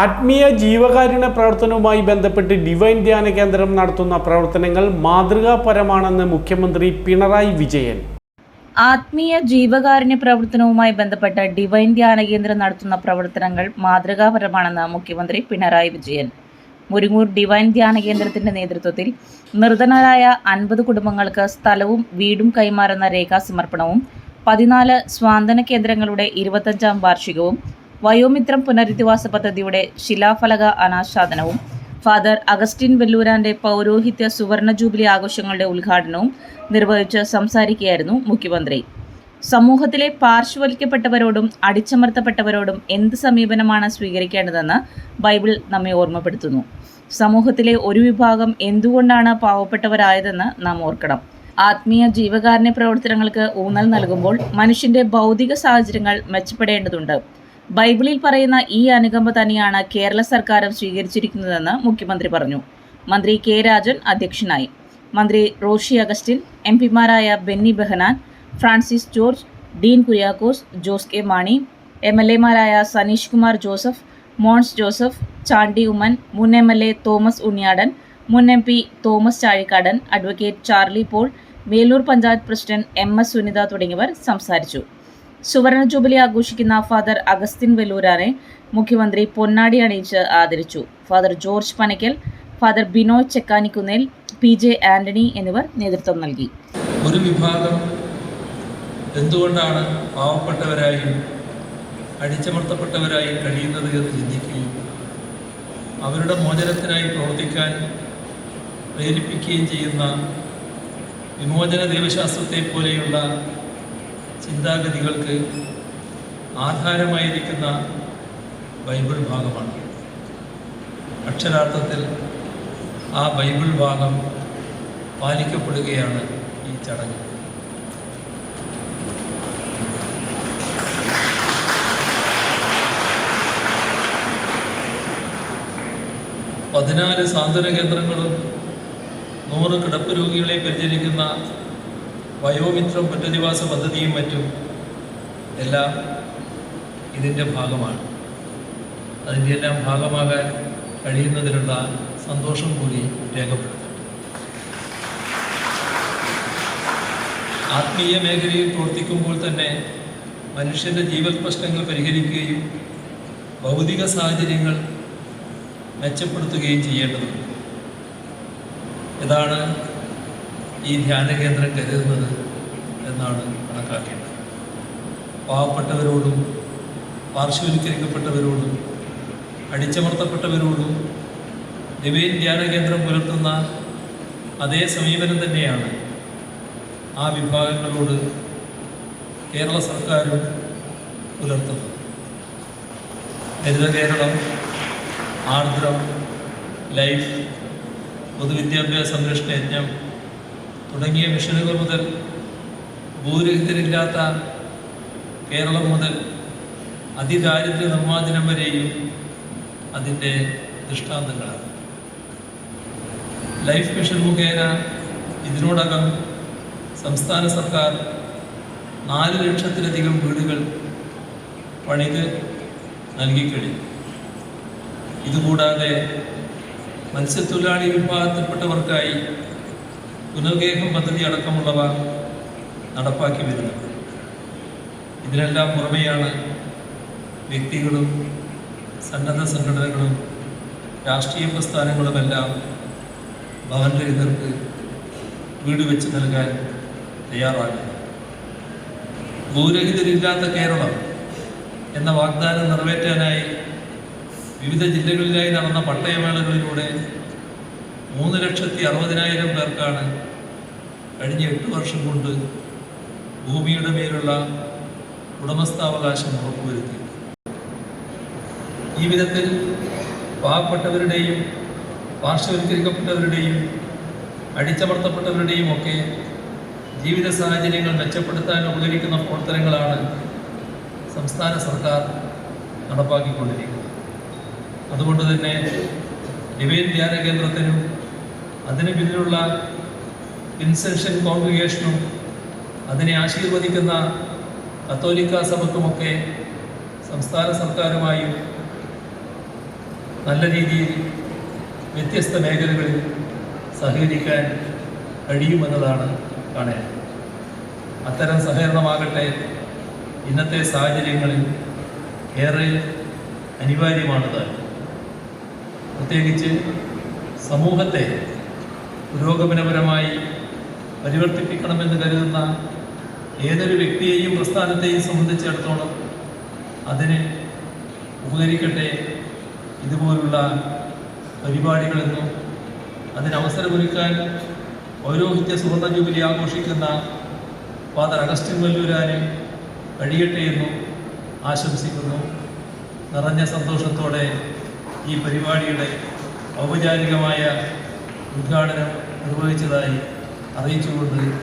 ആത്മീയ ജീവകാരുണ്യ പ്രവർത്തനവുമായി ബന്ധപ്പെട്ട് ഡിവൈൻ ധ്യാന കേന്ദ്രം നടത്തുന്ന പ്രവർത്തനങ്ങൾ മാതൃകാപരമാണെന്ന് മുഖ്യമന്ത്രി പിണറായി വിജയൻ. ആത്മീയ ജീവകാരുണ്യ പ്രവർത്തനവുമായി ബന്ധപ്പെട്ട ഡിവൈൻ ധ്യാന കേന്ദ്രം നടത്തുന്ന പ്രവർത്തനങ്ങൾ മാതൃകാപരമാണെന്ന് മുഖ്യമന്ത്രി പിണറായി വിജയൻ. മുരിങ്ങൂർ ഡിവൈൻ ധ്യാന കേന്ദ്രത്തിന്റെ നേതൃത്വത്തിൽ നിർധനരായ അൻപത് കുടുംബങ്ങൾക്ക് സ്ഥലവും വീടും കൈമാറുന്ന രേഖാസമർപ്പണവും പതിനാല് സ്വാന്തന കേന്ദ്രങ്ങളുടെ ഇരുപത്തഞ്ചാം വാർഷികവും വയോമിത്രം പുനരധിവാസ പദ്ധതിയുടെ ശിലാഫലക അനാച്ഛാദനവും ഫാദർ അഗസ്റ്റിൻ വെല്ലൂരാന്റെ പൗരോഹിത്യ സുവർണ ജൂബിലി ആഘോഷങ്ങളുടെ ഉദ്ഘാടനവും നിർവഹിച്ച് സംസാരിക്കുകയായിരുന്നു മുഖ്യമന്ത്രി. സമൂഹത്തിലെ പാർശ്വവൽക്കപ്പെട്ടവരോടും അടിച്ചമർത്തപ്പെട്ടവരോടും എന്ത് സമീപനമാണ് സ്വീകരിക്കേണ്ടതെന്ന് ബൈബിൾ നമ്മെ ഓർമ്മപ്പെടുത്തുന്നു. സമൂഹത്തിലെ ഒരു വിഭാഗം എന്തുകൊണ്ടാണ് പാവപ്പെട്ടവരായതെന്ന് നാം ഓർക്കണം. ആത്മീയ ജീവകാരുണ്യ പ്രവർത്തനങ്ങൾക്ക് ഊന്നൽ നൽകുമ്പോൾ മനുഷ്യന്റെ ഭൗതിക സാഹചര്യങ്ങൾ മെച്ചപ്പെടേണ്ടതുണ്ട്. ബൈബിളിൽ പറയുന്ന ഈ അനുകമ്പ തന്നെയാണ് കേരള സർക്കാരും സ്വീകരിച്ചിരിക്കുന്നതെന്ന് മുഖ്യമന്ത്രി പറഞ്ഞു. മന്ത്രി കെ രാജൻ അധ്യക്ഷനായി. മന്ത്രി Roshi Augustine M പിമാരായ Benny Behanan Francis George Dean Kuriakose Jose K Mani M L എമാരായ Saneesh Kumar Joseph Mons Joseph Chandy Oommen മുൻ M L A Thomas Unniyadan മുൻ M P Thomas Chazhikadan advocate Charly Paul Veloor panchayat president M S Sunitha തുടങ്ങിയവർ സംസാരിച്ചു. സുവർണ jubilee ആഘോഷിക്കുന്ന father അഗസ്തിൻ വെല്ലൂരാനെ മുഖ്യമന്ത്രി പൊന്നാടി അണിയിച്ച് ആദരിച്ചു. Father George Panakkal father Binoy Chekkanikkunnel P J Antony എന്നിവർ നേതൃത്വം നൽകി. ഒരു വിഭാഗം എന്തുകൊണ്ടാണ് പാവപ്പെട്ടവരായും അടിച്ചമർത്തപ്പെട്ടവരായും കഴിയുന്നത് എന്ന് ചിന്തിക്കുകയും അവരുടെ മോചനത്തിനായി പ്രവർത്തിക്കാൻ പ്രേരിപ്പിക്കുകയും ചെയ്യുന്ന വിമോചന ദൈവശാസ്ത്രത്തെ പോലെയുള്ള ചിന്താഗതികൾക്ക് ആധാരമായിരിക്കുന്ന ബൈബിൾ ഭാഗമാണ്. അക്ഷരാർത്ഥത്തിൽ ആ ബൈബിൾ ഭാഗം പാലിക്കപ്പെടുകയാണ് ഈ ചടങ്ങ്. പതിനാല് സാന്ത്വന കേന്ദ്രങ്ങളും നൂറ് കിടപ്പ് രോഗികളെ പരിചരിക്കുന്ന വയോമിത്രം പുനരധിവാസ പദ്ധതിയും മറ്റും എല്ലാം ഇതിന്റെ ഭാഗമാണ്. അതിന്റെ എല്ലാം ഭാഗമാകാൻ കഴിയുന്നതിനുള്ള സന്തോഷം കൂടി രേഖപ്പെടുത്തും ആത്മീയ മേഖലയിൽ പ്രവർത്തിക്കുമ്പോൾ തന്നെ മനുഷ്യന്റെ ജീവൽ പ്രശ്നങ്ങൾ പരിഹരിക്കുകയും ഭൗതിക സാഹചര്യങ്ങൾ മെച്ചപ്പെടുത്തുകയും ചെയ്യേണ്ടതുണ്ട്. ഇതാണ് ഈ ധ്യാന കേന്ദ്രം കരുതുന്നത് എന്നാണ് കണക്കാക്കേണ്ടത്. പാവപ്പെട്ടവരോടും പാർശ്വവൽക്കരിക്കപ്പെട്ടവരോടും അടിച്ചമർത്തപ്പെട്ടവരോടും ഡിവൈൻ ധ്യാന കേന്ദ്രം പുലർത്തുന്ന അതേ സമീപനം തന്നെയാണ് ആ വിഭാഗങ്ങളോട് കേരള സർക്കാരും പുലർത്തുന്നത്. ഹരിത കേരളം ആർദ്രം ലൈഫ് പൊതുവിദ്യാഭ്യാസ സംരക്ഷണ യജ്ഞം തുടങ്ങിയ മിഷനുകൾ മുതൽ ഭൂരഹിതരില്ലാത്ത കേരളം മുതൽ അതിദാരിദ്ര്യ നിർമ്മാർജനം വരെയും അതിന്റെ ദൃഷ്ടാന്തങ്ങളാണ്. ലൈഫ് മിഷൻ മുഖേന ഇതിനോടകം സംസ്ഥാന സർക്കാർ നാല് ലക്ഷത്തിലധികം വീടുകൾ പണിത് നൽകിക്കഴിഞ്ഞു. ഇതുകൂടാതെ മത്സ്യത്തൊഴിലാളി വിഭാഗത്തിൽപ്പെട്ടവർക്കായി പുനർഗേഹം പദ്ധതി അടക്കമുള്ളവ നടപ്പാക്കി വരുന്നത്. ഇതിനെല്ലാം പുറമെയാണ് വ്യക്തികളും സന്നദ്ധ സംഘടനകളും രാഷ്ട്രീയ പ്രസ്ഥാനങ്ങളുമെല്ലാം ഭവൻ രഹിതർക്ക് വീട് വെച്ച് നൽകാൻ തയ്യാറാകുന്നത്. ഭൂരഹിതരില്ലാത്ത കേരളം എന്ന വാഗ്ദാനം നിറവേറ്റാനായി വിവിധ ജില്ലകളിലായി നടന്ന പട്ടയമേളകളിലൂടെ മൂന്ന് ലക്ഷത്തി അറുപതിനായിരം പേർക്കാണ് കഴിഞ്ഞ എട്ട് വർഷം കൊണ്ട് ഭൂമിയുടെ മേലുള്ള ഉടമസ്ഥാവകാശം ഉറപ്പുവരുത്തി ഈ വിധത്തിൽ പാവപ്പെട്ടവരുടെയും പാർശ്വവൽക്കരിക്കപ്പെട്ടവരുടെയും അടിച്ചമർത്തപ്പെട്ടവരുടെയും ഒക്കെ ജീവിത സാഹചര്യങ്ങൾ മെച്ചപ്പെടുത്താൻ ഉപകരിക്കുന്ന പ്രവർത്തനങ്ങളാണ് സംസ്ഥാന സർക്കാർ നടപ്പാക്കിക്കൊണ്ടിരിക്കുന്നത്. അതുകൊണ്ട് തന്നെ ഡിവൈൻ ധ്യാന കേന്ദ്രത്തിനും അതിന് പിന്നിലുള്ള ഇൻസെൻഷൻ കോൺഗ്രിഗേഷനും അതിനെ ആശീർവദിക്കുന്ന കത്തോലിക്ക സഭക്കുമൊക്കെ സംസ്ഥാന സർക്കാരുമായും നല്ല രീതിയിൽ വ്യത്യസ്ത മേഖലകളിൽ സഹകരിക്കാൻ കഴിയുമെന്നതാണ് കാണേ അത്തരം സഹകരണമാകട്ടെ ഇന്നത്തെ സാഹചര്യങ്ങളിൽ ഏറെ അനിവാര്യമാണത്. പ്രത്യേകിച്ച് സമൂഹത്തെ പുരോഗമനപരമായി പരിവർത്തിപ്പിക്കണമെന്ന് കരുതുന്ന ഏതൊരു വ്യക്തിയെയും പ്രസ്ഥാനത്തെയും സംബന്ധിച്ചിടത്തോളം അതിന് ഉപകരിക്കട്ടെ ഇതുപോലുള്ള പരിപാടികളെന്നും അതിനവസരമൊരുക്കാൻ പൗരോഹിത്യ സുവർണ ജൂബിലി ആഘോഷിക്കുന്ന ഫാദർ അഗസ്റ്റിൻ വല്ലൂരാന് കഴിയട്ടെ എന്നും ആശംസിക്കുന്നു. നിറഞ്ഞ സന്തോഷത്തോടെ ഈ പരിപാടിയുടെ ഔപചാരികമായ ഉദ്ഘാടനം നിർവഹിച്ചതായി അറിയിച്ചുകൊണ്ട്